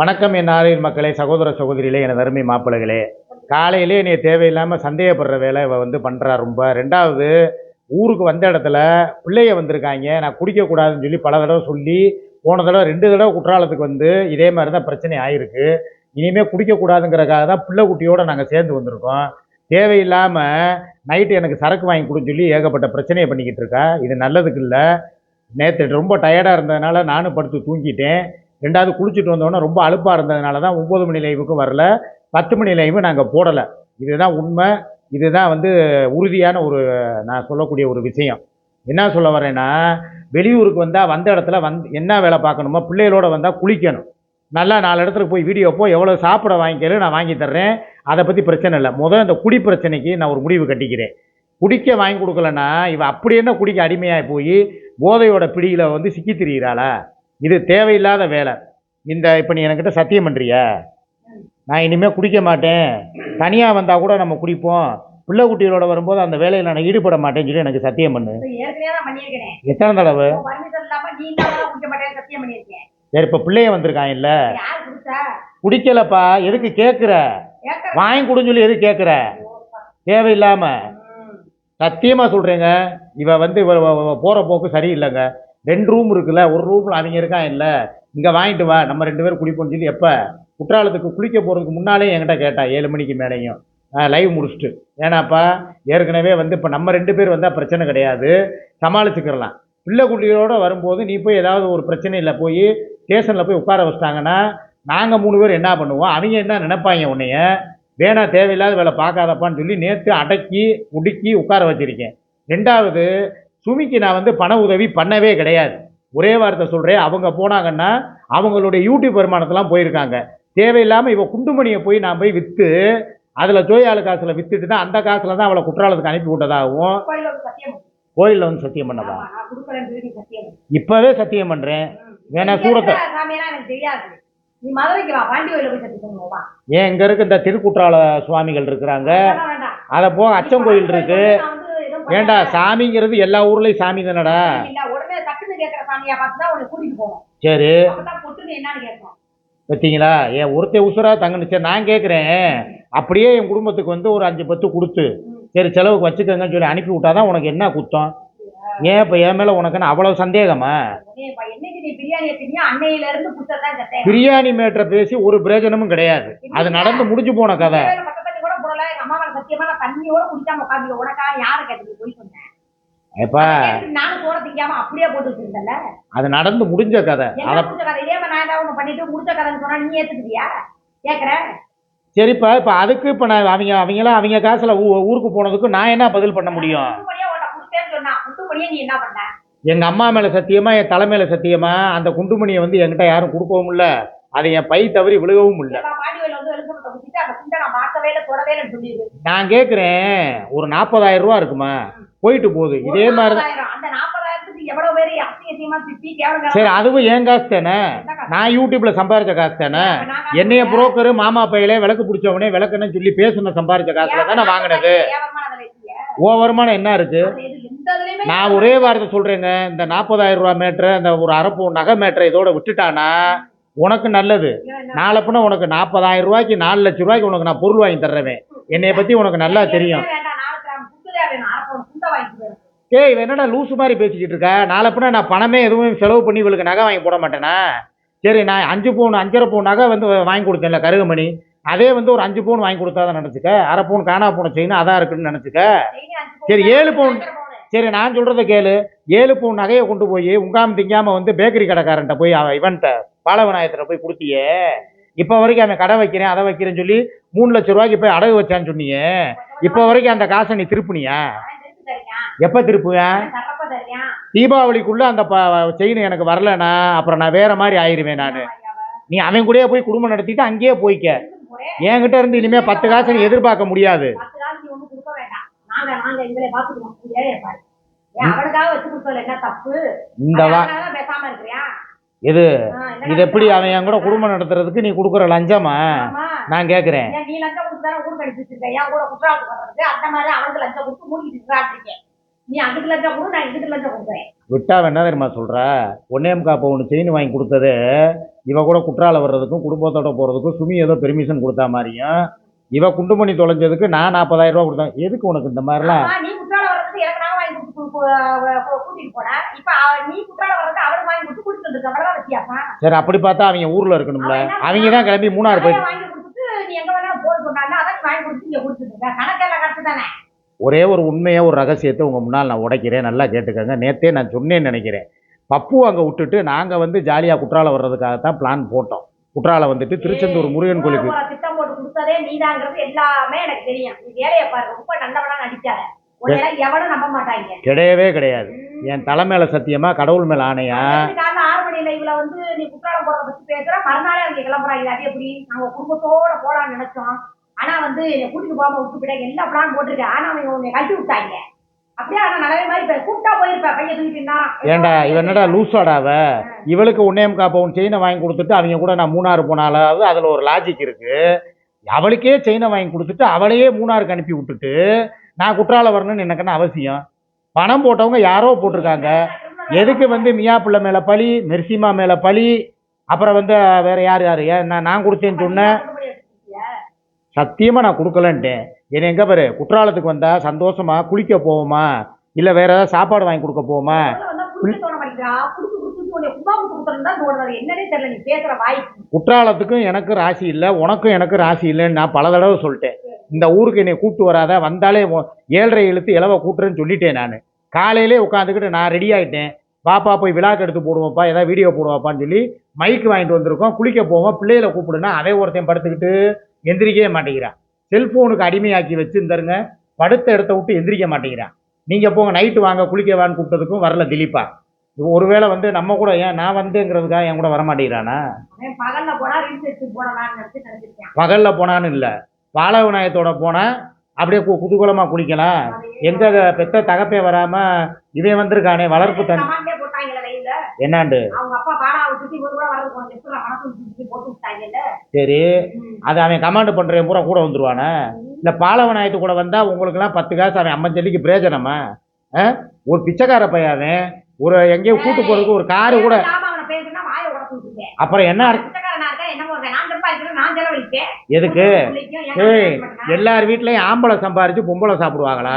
வணக்கம் என் ஆரியர் மக்களே சகோதர சகோதரிகளே எனது அருமை மாப்பிள்ளைகளே. காலையிலே என்னை தேவையில்லாமல் சந்தேகப்படுற வேலை இவ வந்து பண்ணுறா ரொம்ப. ரெண்டாவது ஊருக்கு வந்த இடத்துல பிள்ளைய வந்திருக்காங்க. நான் குடிக்கக்கூடாதுன்னு சொல்லி பல தடவை சொல்லி போன தடவை ரெண்டு தடவை குற்றாலத்துக்கு வந்து இதே மாதிரி தான் பிரச்சனை ஆயிருக்கு. இனிமேல் குடிக்கக்கூடாதுங்கிறக்காக தான் பிள்ளை குட்டியோடு நாங்கள் சேர்ந்து வந்திருக்கோம். தேவையில்லாமல் நைட்டு எனக்கு சரக்கு வாங்கி கொடுன்னு சொல்லி ஏகப்பட்ட பிரச்சனையை பண்ணிக்கிட்டு இருக்கா. இது நல்லதுக்கு இல்லை. நேற்று ரொம்ப டயர்டாக இருந்ததுனால நானும் படுத்து தூங்கிட்டேன். ரெண்டாவது குளிச்சுட்டு வந்தோடனே ரொம்ப அலுப்பாக இருந்ததுனால தான் ஒம்பது மணி லைவுக்கு வரல. பத்து மணி லைவு நாங்கள் போடலை. இதுதான் உண்மை. இதுதான் வந்து உறுதியான ஒரு நான் சொல்லக்கூடிய ஒரு விஷயம். என்ன சொல்ல வரேன்னா வெளியூருக்கு வந்தால் வந்த இடத்துல வந்து என்ன வேலை பார்க்கணுமோ பிள்ளைகளோட வந்தால் குளிக்கணும். நல்லா நாலு இடத்துக்கு போய் வீடியோ போ எவ்வளோ சாப்பிட வாங்கிக்கல நான் வாங்கி தர்றேன். அதை பற்றி பிரச்சனை இல்லை. முதல் இந்த குடி பிரச்சனைக்கு நான் ஒரு முடிவு கட்டிக்கிறேன். குடிக்க வாங்கி கொடுக்கலன்னா இவன் அப்படி என்ன குடிக்க அடிமையாகி போய் போதையோட பிடியில் வந்து சிக்கி திரியிறாளா? இது தேவையில்லாத வேலை. இந்த இப்போ நீ என்கிட்ட சத்தியம் பண்ணுறியா நான் இனிமேல் குடிக்க மாட்டேன். தனியாக வந்தால் கூட நம்ம குடிப்போம். பிள்ளை குட்டிகளோட வரும்போது அந்த வேலையில் நான் ஈடுபட மாட்டேன்னு சொல்லி எனக்கு சத்தியம் பண்ணு. எத்தனை தடவை? சரி இப்போ பிள்ளைய வந்திருக்கான் இல்லை? குடிக்கலப்பா எதுக்கு கேட்குற வாங்கி கொடுன்னு சொல்லி எதுக்கு கேட்குற தேவையில்லாமல் சத்தியமாக சொல்கிறேங்க இவ வந்து போகிற போக்கு சரியில்லைங்க. ரெண்டு ரூம் இருக்குல்ல ஒரு ரூமில் அவங்க இருக்கான் இல்லை இங்கே வாங்கிட்டு வா நம்ம ரெண்டு பேரும் குளிப்போம்னு சொல்லி எப்போ? குற்றாலத்துக்கு குளிக்க போகிறதுக்கு முன்னாலே என்கிட்ட கேட்டா ஏழு மணிக்கு மேலேயும். லைவ் முடிச்சுட்டு. ஏன்னாப்பா ஏற்கனவே வந்து இப்போ நம்ம ரெண்டு பேர் வந்தால் பிரச்சனை கிடையாது. சமாளிச்சுக்கிறலாம். பிள்ளை குட்டிகளோடு வரும்போது நீ போய் ஏதாவது ஒரு பிரச்சனையில் போய் ஸ்டேஷனில் போய் உட்கார வச்சிட்டாங்கன்னா நாங்கள் மூணு பேர் என்ன பண்ணுவோம்? அவங்க என்ன நினைப்பாங்க உன்னைய? வேணா தேவையில்லாத வேலை பார்க்காதப்பான்னு சொல்லி நேற்று அடக்கி உடுக்கி உட்கார வச்சுருக்கேன். ரெண்டாவது சுமிக்கு நான் வந்து பண உதவி பண்ணவே கிடையாது. ஒரே வார்த்தை சொல்கிறேன் அவங்க போனாங்கன்னா அவங்களுடைய யூடியூப் வருமானத்தெல்லாம் போயிருக்காங்க. தேவையில்லாமல் இவ குண்டுமணியை போய் நான் போய் விற்று அதில் ஜோயாளு காசில் விற்றுட்டு தான் அந்த காசில் தான் அவளை குற்றாலத்துக்கு அனுப்பி விட்டதாகவும். கோயிலில் வந்து சத்தியம் பண்ணதா ஆமா, நான் கொடுக்குறேன்னு சொல்லி நீ சத்தியம் பண்ணு. இப்போவே சத்தியம் பண்ணுறேன் வேணா சூடத்தை ஏன் இங்கே இருக்க இந்த திருக்குற்றால சுவாமிகள் இருக்கிறாங்க? அதை போக அச்சன் கோயில் ஏண்டா. சாமிங்கிறது எல்லா ஊர்லேயும் சாமி தானடா? இல்ல உடனே டக்குன்னு கேட்கற சாமியா பார்த்து தான் உன்னை கூட்டிட்டு போவோம். சரி. என்னன்னு கேட்கணும். பார்த்தீங்களா ஏன் ஒருத்தன் உசுரா தங்கன்னு சரி நான் கேட்குறேன் அப்படியே என் குடும்பத்துக்கு வந்து ஒரு அஞ்சு பத்து கொடுத்து சரி செலவுக்கு வச்சுக்கோங்கன்னு சொல்லி அனுப்பி விட்டாதான் உனக்கு என்ன குத்தம்? ஏன் இப்போ என் மேலே உனக்குன்னு அவ்வளோ சந்தேகமா? பிரியாணி மேட்டரை பேசி ஒரு பிரயோஜனமும் கிடையாது. அது நடந்து முடிஞ்சு போன கதை. போடல எங்க அம்மா மேல சத்தியமா நான் தண்ணியோட குடிக்காம உட்காந்து உனக்கா யாரு கேட்டு போய் சொன்னேன் கேட்டுட்டு நானும் சோற திங்காம அப்படியே போட்டு வச்சிருந்தேன்ல. அது நடந்து முடிஞ்ச கதை. முடிச்ச கதை? இதே நான் ஏதாவது பண்ணிட்டு முடிச்ச கதைன்னு சொன்னா நீ ஏத்துக்கிறியா? கேக்குற? சரிப்பா இப்போ அதுக்கு இப்போ நான் அவங்க அவங்களாம் அவங்க காசில் ஊருக்கு போனதுக்கு நான் என்ன பதில் பண்ண முடியும்? எங்கள் அம்மா மேலே சத்தியமா என் தலை மேலே சத்தியமா அந்த குண்டுமணியை வந்து என்கிட்ட யாரும் கொடுக்கவும் இல்லை. அதை என் பை தவறி விழுகவும் இல்லை. நான் கேட்குறேன் ஒரு நாற்பதாயிரம் ரூபா இருக்குமா? போயிட்டு போகுது. இதே மாதிரி சரி அதுவும் என் காசு தானே? நான் யூடியூப்ல சம்பாரிச்ச காசு தானே? என்னைய புரோக்கரு மாமா பையலே விளக்கு பிடிச்சவனே விளக்குன்னு சொல்லி பேசுன சம்பாரிச்ச காசுல தானே வாங்கினது. ஓ வருமானம் என்ன இருக்கு? நான் ஒரே வார்த்தை சொல்றேங்க இந்த நாற்பதாயிரம் ரூபா மேட்ரு அந்த ஒரு அரப்பு நகை மேட்ரை இதோட விட்டுட்டானா? உனக்கு நல்லது. நாளை பின்ன உனக்கு நாற்பதாயிரம் ரூபாய்க்கு நாலு லட்சம் ரூபாய்க்கு உனக்கு நான் பொருள் வாங்கி தர்றேன் என்னைய பத்தி உனக்கு நல்லா தெரியும். ஏய் என்னடா லூசு மாதிரி பேசிக்கிட்டு இருக்கா? நாளை பின்ன நான் பணமே எதுவும் செலவு பண்ணி இவளுக்கு நகை வாங்கி போட மாட்டேனா? சரி நான் அஞ்சு பவுன் அஞ்சரை பவுன் நகை வந்து வாங்கி கொடுத்தேன்ல கருகமணி. அதே வந்து ஒரு அஞ்சு பவுன் வாங்கி கொடுத்தாதான் நினச்சிக்க? அரை பவுன் காணா போன செயின் அதான் இருக்குன்னு நினச்சிக்க? சரி, ஏழு பவுன். சரி நான் சொல்கிறத கேளு. ஏழு பவுன் நகையை கொண்டு போய் உங்காம திங்காம வந்து பேக்கரி கடைக்காரன்ட்ட போய் அவன் இவன்ட்ட பாலவிநாயகத்தில் போய் கொடுத்தியே. இப்போ வரைக்கும் அவன் கடை வைக்கிறேன் அதை வைக்கிறேன்னு சொல்லி மூணு லட்ச ரூபாய்க்கு போய் அடகு வச்சான்னு சொன்னியே இப்போ வரைக்கும் அந்த காசை நீ திருப்புனியா? எப்போ திருப்புவேன் தீபாவளிக்குள்ள அந்த செயின் எனக்கு வரலனா அப்புறம் நான் வேற மாதிரி ஆயிருவேன் நான். நீ அவன் கூடயே போய் குடும்பம் நடத்திட்டு அங்கேயே போய்க்க. என்கிட்ட இருந்து இனிமே பத்து காசு நீ எதிர்பார்க்க முடியாது. இந்த இருக்கிறியா இது எப்படி அவன் என் கூட குடும்பம் நடத்துறதுக்கு நீ கொடுக்குற லஞ்சமா. நான் கேட்குறேன் நீ லஞ்சம் கொடுத்து தானே ஊருக்கு வச்சிருக்க. என் கூட குற்றாலத்துக்கு வர்றது அந்த மாதிரி அவனுக்கு லஞ்சம் கொடுத்து மூடிக்கிட்டு நீ அங்கிட்டு லட்சம் கொடு நான் இங்கிட்டு லட்சம் கொடுக்குறேன். விட்டா என்ன தெரியுமா சொல்ற? ஒன்னே முக்கா பவுன் செயின் வாங்கி கொடுத்தது இவ கூட குற்றால வர்றதுக்கும் குடும்பத்தோட போறதுக்கும் சுமி ஏதோ பெர்மிஷன் கொடுத்தா மாதிரியும் இவ குண்டு பண்ணி தொலைஞ்சதுக்கு நான் நாற்பதாயிரம் ரூபா கொடுத்தேன். எதுக்கு உனக்கு இந்த மாதிரிலாம்? வர்றதுக்கு எனக்கு நான் வாங்கி கொடுத்து கூட்டிட்டு போனேன். இப்ப நீ குற்றாலம் வர்றதுக்கு அவளுக்கு வாங்கி கொடுத்து கூட்டிட்டு வந்திருக்க. அவ்வளவுதான் வித்தியாசம். சரி அப்படி பார்த்தா அவங்க ஊர்ல இருக்கணும்ல. அவங்க தான் கிளம்பி மூணாறு போய் வாங்கி கொடுத்துட்டு நீ எங்க வேணாலும் போட சொன்னாங்க அதான் வாங்கி கொடுத்து இங்க கொடுத்துட்டு இருக்க. கணக்கெல்லாம் கரெக்ட் தானே? ஒரே ஒரு உண்மையை ஒரு ரகசியத்தை உங்கள் முன்னால் நான் உடைக்கிறேன். நல்லா கேட்டுக்கோங்க. நேத்தே நான் சொன்னேன்னு நினைக்கிறேன். பப்பு அங்கே விட்டுட்டு நாங்கள் வந்து ஜாலியாக குற்றாலம் வர்றதுக்காக தான் பிளான் போட்டோம். குற்றாலம் வந்துட்டு திருச்செந்தூர் முருகன் கோயிலுக்கு. திட்டம் போட்டு கொடுத்ததே நீதாங்கிறது எல்லாமே எனக்கு தெரியும். நீ வேலையை பாரு. ரொம்ப நல்லவனா நடிக்காத. கிடையவே கிடையாது. என் தலை மேலே சத்தியமாக கடவுள் மேலே ஆணையா? வந்து ஆனா என்னை கூட்டிட்டு போகாம விட்டு எல்லா பிளான் போட்டிருக்கேன். ஆனா அவங்க உன்னை கழட்டி விட்டாங்க என்னடா லூசாடாவ இவளுக்கு ஒன்னே முக்கா பவுன் செயினை வாங்கி கொடுத்துட்டு அவங்க கூட நான் மூணாறு போனாலாவது அதில் ஒரு லாஜிக் இருக்கு. அவளுக்கே செயினை வாங்கி கொடுத்துட்டு அவளையே மூணாருக்கு அனுப்பி விட்டுட்டு நான் குற்றாலம் வரணும்னு எனக்கு என்ன அவசியம்? பணம் போட்டவங்க யாரோ போட்டிருக்காங்க. எதுக்கு வந்து மியா பிள்ளை மேலே பழி மெர்சிமா மேலே பழி அப்புறம் வந்து வேற யார் யார்? நான் நான் கொடுத்தேன்னு சொன்னேன் சத்தியமாக நான் கொடுக்கலன்ட்டேன். என்னை எங்கே பாரு குற்றாலத்துக்கு வந்தா சந்தோஷமா குளிக்க போவோமா? இல்லை வேற ஏதாவது சாப்பாடு வாங்கி கொடுக்க போவோமா? குற்றாலத்துக்கும் எனக்கு ராசி இல்லை உனக்கும் எனக்கு ராசி இல்லைன்னு நான் பல தடவை சொல்லிட்டேன். இந்த ஊருக்கு என்னை கூப்பிட்டு வராத வந்தாலே ஏழரை இழுத்து இலவ கூட்டுறேன்னு சொல்லிட்டேன் நான். காலையிலே உட்காந்துக்கிட்டு நான் ரெடி ஆகிட்டேன் பாப்பா போய் விழாக்கு எடுத்து போடுவோம்ப்பா ஏதாவது வீடியோ போடுவாப்பான்னு சொல்லி மைக்கு வாங்கிட்டு வந்திருக்கோம். குளிக்க போவோம். பிள்ளைகளை கூப்பிடுனா அவன் ஒருத்தன் படுத்துக்கிட்டு எந்திரிக்கவே மாட்டேங்கிறான். செல்ஃபோனுக்கு அடிமையாக்கி வச்சுருந்தாருங்க படுத்த இடத்த விட்டு எந்திரிக்க மாட்டேங்கிறான். நீங்கள் போங்க நைட்டு வாங்க குளிக்க வான்னு கூப்பிட்டதுக்கும் வரல திலீப்பா. ஒருவேளை வந்து நம்ம கூட ஏன் நான் வந்தேங்கிறதுக்காக என் கூட வர மாட்டேங்கிறானா அவன் பகல்ல போனா ரீல்ஸ் எடுத்து போடலாம்னு நினைச்சு நினைச்சிருக்கேன் பகலில் போனான்னு இல்லை. பால விநாயகத்தோட போனால் அப்படியே குதூகலமாக குளிக்கலாம். எங்க பெத்த தகப்பே வராமல் இவன் வந்திருக்கானே வளர்ப்பு தன் என்னாண்டு? சரி அது அவன் கமாண்டு பண்ணுறேன் பூரா கூட வந்துருவானே. இல்லை பால விநாயகத்து கூட வந்தால் உங்களுக்கெல்லாம் பத்து காசு அவன் அம்மன் ஜல்லிக்கு பிரயோஜனமா? ஒரு பிச்சைக்கார பையன் ஒரு எங்கேயோ கூட்டு போகிறதுக்கு ஒரு காரு கூட. அப்புறம் என்ன அர்த்தம்? பிச்சைக்காரனா இருக்கா என்னமோ இருக்கா நான் சம்பாதிக்கிறேன் நான் செலவழிப்பேன் எதுக்கு? எல்லார் வீட்லயும் ஆம்பளை சம்பாரிச்சு பொம்பளை சாப்பிடுவாங்களா?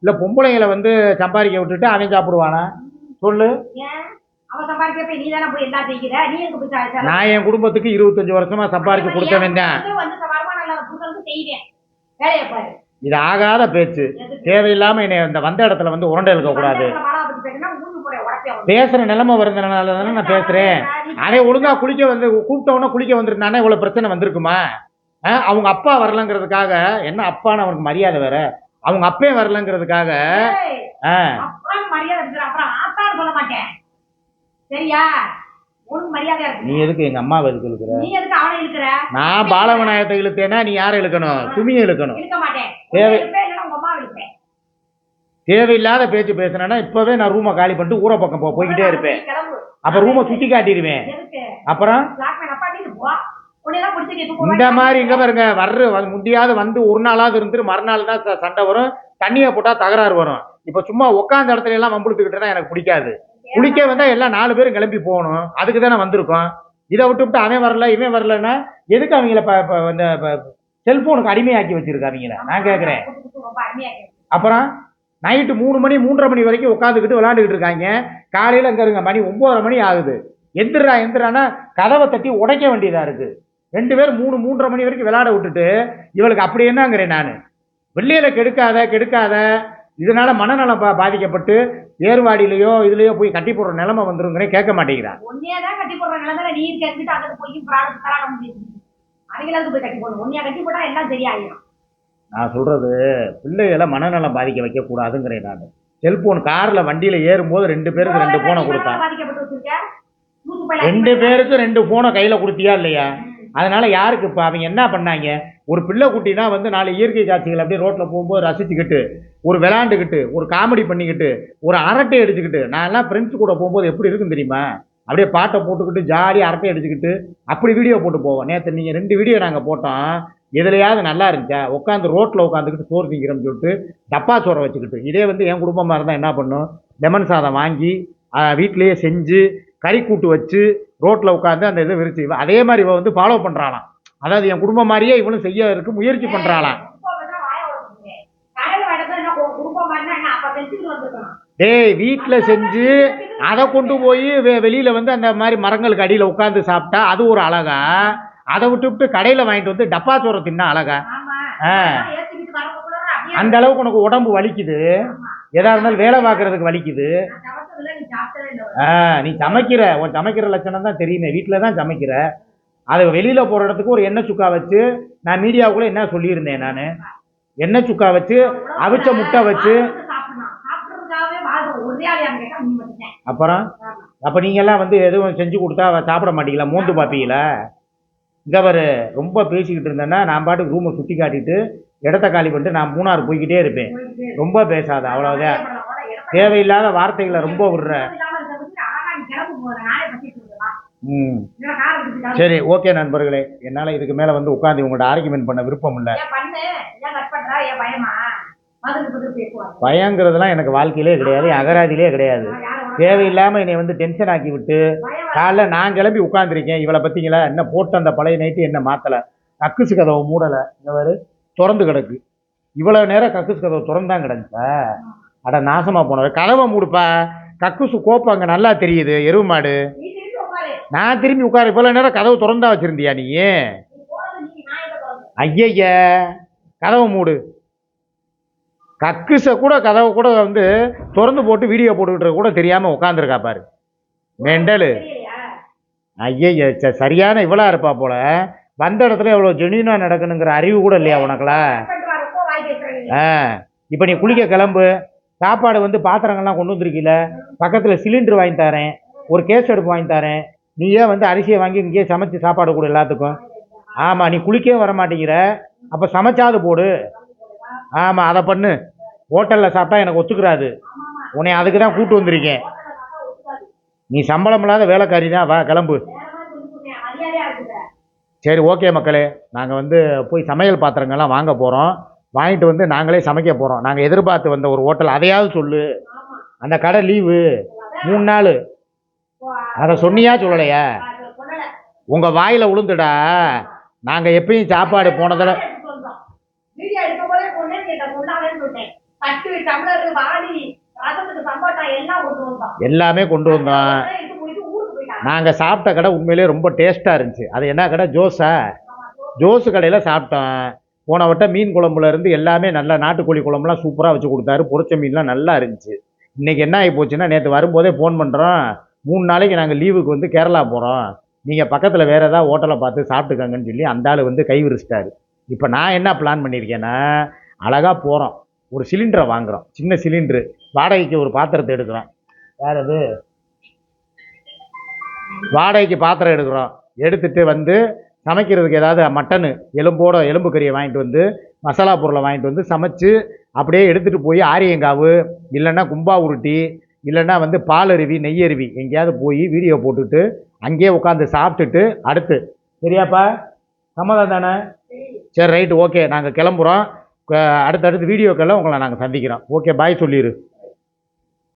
இல்ல பொம்பளைங்களை வந்து சம்பாதிக்க விட்டுட்டு அவன் சாப்பிடுவானா? சொல்லு. நான் என் குடும்பத்துக்கு இருபத்தஞ்சு வருஷமா சம்பாரிச்சு கொடுத்தவன் இது ஆகாத பேச்சு? தேவையில்லாம என்னை இந்த வந்த இடத்துல வந்து உருண்டை இருக்க கூடாது பேசுற நிலைமை வருதுனால தானே நான் பேசுறேன். அவன் ஒழுங்கா குளிக்க வந்து கூப்பிட்டவன குளிக்க வந்திருந்தானே இவ்வளவு பிரச்சனை வந்திருக்குமா? அவங்க அப்பா வரலங்கிறதுக்காக என்ன அப்பான்னு அவனுக்கு மரியாதை வேற. அவங்க அப்பே வரலங்கிறதுக்காக நீ எதுக்கு எங்க எதுக்கு இழுக்கிற? நான் பாலவிநாயகத்தை இழுத்தேன்னா நீ யாரை இழுக்கணும்? சுமியை இழுக்கணும். தேவை- உன்னை இழுப்பேன், இல்லைன்னா உங்க அம்மா இழுப்பேன் தேவையில்லாத பேச்சு பேசுனேன்னா இப்பவே நான் ரூமை காலி பண்ணிட்டு ஊரை பக்கம் போ போய்கிட்டே இருப்பேன். அப்ப ரூமை சுத்தி காட்டிடுவேன். அப்புறம்? இந்த மாதிரி இங்க பாருங்க வர்ற முந்தியாவது வந்து ஒரு நாளாவது இருந்துட்டு மறுநாள் தான் சண்டை வரும். தண்ணியை போட்டா தகராறு வரும். இப்ப சும்மா உட்காந்த இடத்துல எல்லாம் வம்புழுத்துக்கிட்டா எனக்கு பிடிக்காது. குளிக்க வந்தா எல்லாம் நாலு பேரும் கிளம்பி போகணும். அதுக்கு தானே வந்திருக்கோம். இதை விட்டுவிட்டு அவன் வரல இவன் வரலன்னா எதுக்கு அவங்கள இந்த செல்போனுக்கு அடிமையாக்கி வச்சிருக்க அவங்கள நான் கேட்குறேன் அப்புறம்? நைட்டு மூணு மணி மூன்றரை மணி வரைக்கும் உட்காந்துக்கிட்டு விளாண்டுக்கிட்டு இருக்காங்க. காலையில் அங்கே இருங்க மணி ஒம்போதரை மணி ஆகுது. எந்திரா எந்திரானா கதவை தட்டி உடைக்க வேண்டியதாக இருக்குது ரெண்டு பேர் மூணு மூன்றரை மணி வரைக்கும் விளாட விட்டுட்டு இவளுக்கு அப்படி என்னங்கிறேன் நான். வெள்ளையில கெடுக்காத கெடுக்காத. இதனால மனநலம் பா பாதிக்கப்பட்டு ஏர்வாடியிலையோ இதுலயோ போய் கட்டி போடுற நிலைமை வந்துருங்கிறேன். கேட்க மாட்டேங்கிறான் ஒன்னேதான் கட்டி போடுற போய் பிராடு தராட போய் கட்டி போடணும் ஒன்னையா கட்டி போட்டா எல்லாம் சரியாயிடும் நான் சொல்றது பிள்ளைகளை மனநலம் பாதிக்க வைக்க கூடாதுங்கிறேன் நான். செல்போன் கார்ல வண்டியில ஏறும்போது ரெண்டு பேருக்கு ரெண்டு போனை கொடுத்தா. ரெண்டு பேருக்கு ரெண்டு போனை கையில கொடுத்தியா இல்லையா? அதனால யாருக்கு இப்போ அவங்க என்ன பண்ணாங்க? ஒரு பிள்ளை குட்டினா வந்து நாலு இயற்கை காட்சிகள் அப்படியே ரோட்ல போகும்போது ரசிச்சுக்கிட்டு ஒரு விளாண்டுக்கிட்டு ஒரு காமெடி பண்ணிக்கிட்டு ஒரு அரட்டை அடிச்சுக்கிட்டு நான் எல்லாம் ஃப்ரெண்ட்ஸ் கூட போகும்போது எப்படி இருக்கும் தெரியுமா? அப்படியே பாட்டை போட்டுக்கிட்டு ஜாலியாக அரட்டை அடிச்சுக்கிட்டு அப்படி வீடியோ போட்டு போவோம். நேற்று நீங்கள் ரெண்டு வீடியோ நாங்கள் போட்டோம். எதுலையாவது நல்லா இருந்துச்சா? உட்காந்து ரோட்டில் உட்காந்துக்கிட்டு சோறு திங்கிறோம்னு சொல்லிட்டு டப்பா சோறை வச்சுக்கிட்டு. இதே வந்து என் குடும்பமாக இருந்தால் என்ன பண்ணும்? லெமன் சாதம் வாங்கி வீட்டிலேயே செஞ்சு கறி கூட்டு வச்சு ரோட்டில் உட்காந்து அந்த இதை விரிச்சு அதே மாதிரி இவ வந்து ஃபாலோ பண்ணுறாளாம் அதாவது என் குடும்பம் மாதிரியே இவளும் செய்ய இருக்கு முயற்சி பண்ணுறாளாம். டேய் வீட்டில் செஞ்சு அதை கொண்டு போய் வெளியில் வந்து அந்த மாதிரி மரங்களுக்கு அடியில் உட்காந்து சாப்பிட்டா அது ஒரு அழகா? அதை விட்டுவிட்டு கடையில் வாங்கிட்டு வந்து டப்பா சோறை தின்னா அழகா. அந்த அளவுக்கு உனக்கு உடம்பு வலிக்குது. எதா இருந்தாலும் வேலை பார்க்கறதுக்கு வலிக்குது. நீ சமைக்கிற. உன் சமைக்கிற லட்சணம் தான் தெரியுமே. வீட்டில் தான் சமைக்கிற. அது வெளியில் போகிற இடத்துக்கு ஒரு எண்ணெய் சுக்கா வச்சு நான் மீடியாவுக்குள்ளே என்ன சொல்லியிருந்தேன் நான்? எண்ணெய் சுக்கா வச்சு அவிச்ச முட்டை வச்சு. அப்புறம்? அப்போ நீங்கள்லாம் வந்து எதுவும் செஞ்சு கொடுத்தா சாப்பிட மாட்டீங்களா? மோந்து பார்ப்பீங்களா இங்கே பாரு ரொம்ப பேசிக்கிட்டு இருந்தேன்னா நான் பாட்டுக்கு ரூமை சுற்றி காட்டிட்டு இடத்த காலி பண்ணிட்டு நான் மூணார் போய்கிட்டே இருப்பேன் ரொம்ப பேசாத அவ்வளோதான் தேவையில்லாத வார்த்தைகளை ரொம்ப விடுற இல்லாம இருக்கிறதுக்கு அழகா நீ கிளம்பு போற. நானே பசிட்டு இருக்கேன். ம். சரி ஓகே நண்பர்களே என்னால் இதுக்கு மேலே வந்து உட்காந்து உங்கள்கிட்ட ஆர்குமெண்ட் பண்ண விருப்பம் இல்லை. பயங்கிறதுலாம் எனக்கு வாழ்க்கையிலே கிடையாது அகராதியிலே கிடையாது தேவையில்லாமல் என்னை வந்து டென்ஷன் ஆக்கி விட்டு காலைல நான் கிளம்பி உட்காந்துருக்கேன் இவளை பார்த்தீங்களா? என்ன போட்டு அந்த பழைய நைட்டு என்ன மாற்றலை கக்குசு கதவை மூடலை. இந்த மாதிரி திறந்து கிடக்கு. இவ்வளோ நேரம் கக்குசு கதவை திறந்தான் கிடந்துச்சா? அட நாசமாக போனவ கதவை மூடுப்பா. கக்குசு கோப்பம் அங்கே நல்லா தெரியுது. எருவு மாடு. நான் திரும்பி உட்கார இவ்வளோ நேரம் கதவு திறந்தா வச்சுருந்தியா நீ? ஐயய்ய. கதவை மூடு. கக்குசை கூட கதவை கூட வந்து திறந்து போட்டு வீடியோ போட்டுக்கிட்டு கூட தெரியாமல் உட்காந்துருக்கா பாரு. மெண்டலு? ஐயய்ய ச- சரியான இவளா இருப்பா போல. வந்த இடத்துல எவ்வளோ ஜெனியூனாக நடக்கணுங்கிற அறிவு கூட இல்லையா உனக்குலாம். ஆ. இப்போ நீ குளிக்க கிளம்பு. சாப்பாடு வந்து பாத்திரங்கள்லாம் கொண்டு வந்திருக்கீல. பக்கத்தில் சிலிண்டர் வாங்கி தரேன். ஒரு கேஸ் அடுப்பு வாங்கி தரேன். நீயே வந்து அரிசியை வாங்கி இங்கேயே சமைச்சு சாப்பாடு கொடு எல்லாத்துக்கும். ஆமாம் நீ குளிக்கவே வர மாட்டேங்கிற அப்போ சமைச்சாது போடு. ஆமாம் அதை பண்ணு. ஹோட்டலில் சாப்பிட்டா எனக்கு ஒத்துக்கிறாது. உன்னை அதுக்கு தான் கூட்டு வந்திருக்கேன். நீ சம்பளம் இல்லாத வேலைக்காரி தான் வா கிளம்பு. சரி ஓகே மக்களே. நாங்கள் வந்து போய் சமையல் பாத்திரங்கள்லாம் வாங்க போகிறோம் வாங்கிட்டு வந்து நாங்களே சமைக்க போகிறோம் நாங்கள் எதிர்பார்த்து வந்த ஒரு ஹோட்டல் அதையாவது சொல்லு. அந்த கடை லீவு. மூணு நாள். அதை சொன்னியா சொல்லலையா? உங்கள் வாயில் உளுந்துடா. நாங்கள் எப்பயும் சாப்பாடு போனதில் எடுத்துட்டு வந்தோம். வீடியோ எடுக்கும் போதே சொன்னேன், நீ இதை சொல்லாதேன்னு சொல்லிட்டேன். தட்டு, டம்ளர், வாளி, ரசத்துக்கு சம்பட்டா எல்லாம் கொண்டு வந்தோம். நாங்கள் சாப்பிட்ட கடை உண்மையிலேயே ரொம்ப டேஸ்ட்டாக இருந்துச்சு. அது என்ன கடை? ஜோஸா? ஜோஸு. கடையில் சாப்பிட்டோம் போன வட்டம் மீன் குழம்புல இருந்து எல்லாமே நல்லா நாட்டுக்கோழி குழம்புலாம் சூப்பராக வச்சு கொடுத்தாரு. பொரிச்ச மீன்லாம் நல்லா இருந்துச்சு. இன்னைக்கு என்ன ஆகி போச்சுன்னா நேற்று வரும்போதே ஃபோன் பண்ணுறோம் மூணு நாளைக்கு நாங்கள் லீவுக்கு வந்து கேரளா போகிறோம் நீங்கள் பக்கத்தில் வேறு ஏதாவது ஹோட்டலை பார்த்து சாப்பிட்டுக்கங்கன்னு சொல்லி அந்த ஆள் வந்து கை விரிச்சிட்டாரு. இப்போ நான் என்ன பிளான் பண்ணியிருக்கேன்னா அழகாக போகிறோம் ஒரு சிலிண்டரை வாங்குறோம். சின்ன சிலிண்டரு. வாடகைக்கு ஒரு பாத்திரத்தை எடுக்கிறோம். வேறு எது? வாடகைக்கு பாத்திரம் எடுக்கிறோம். எடுத்துட்டு வந்து சமைக்கிறதுக்கு ஏதாவது மட்டனு எலும்போட எலும்பு கறியை வாங்கிட்டு வந்து மசாலா பொருளை வாங்கிட்டு வந்து சமைச்சு அப்படியே எடுத்துகிட்டு போய் ஆரியங்காவு இல்லைன்னா கும்பா உருட்டி இல்லைன்னா வந்து பால் அருவி நெய் அருவி எங்கேயாவது போய் வீடியோ போட்டுட்டு அங்கேயே உட்காந்து சாப்பிட்டுட்டு அடுத்து. சரியாப்பா? சம்மதம் தானே? சரி ரைட்டு ஓகே நாங்கள் கிளம்புறோம். அடுத்தடுத்து வீடியோக்கெல்லாம் உங்களை நாங்கள் சந்திக்கிறோம். ஓகே பாய் சொல்லிடு